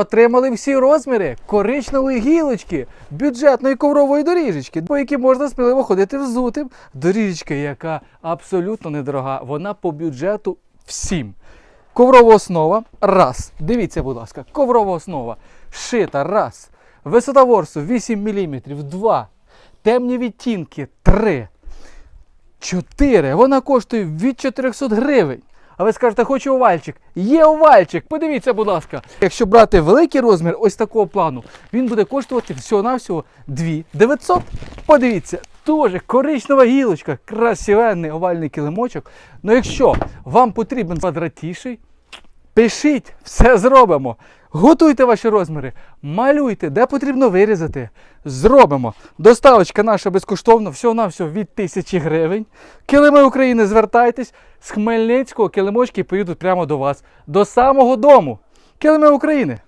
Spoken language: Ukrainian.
Отримали всі розміри коричневої гілочки, бюджетної коврової доріжечки, по якій можна сміливо ходити взутим. Доріжечка, яка абсолютно недорога, вона по бюджету всім. Коврова основа раз. Дивіться, будь ласка, коврова основа. Шита раз. Висота ворсу 8 мм, 2. Темні відтінки 3. 4. Вона коштує від 400 гривень. А ви скажете, хочу овальчик. Є овальчик. Подивіться, будь ласка. Якщо брати великий розмір ось такого плану, він буде коштувати всього-навсього 2 900. Подивіться, теж коричнева гілочка, красивенний овальний килимочок. Ну якщо вам потрібен квадратіший, Пишіть, все зробимо. Готуйте ваші розміри, малюйте, де потрібно вирізати. Зробимо. Доставочка наша безкоштовна, всього-навсього від тисячі гривень. Килими України, звертайтесь з Хмельницького килимочки поїдуть прямо до вас, до самого дому. Килими України.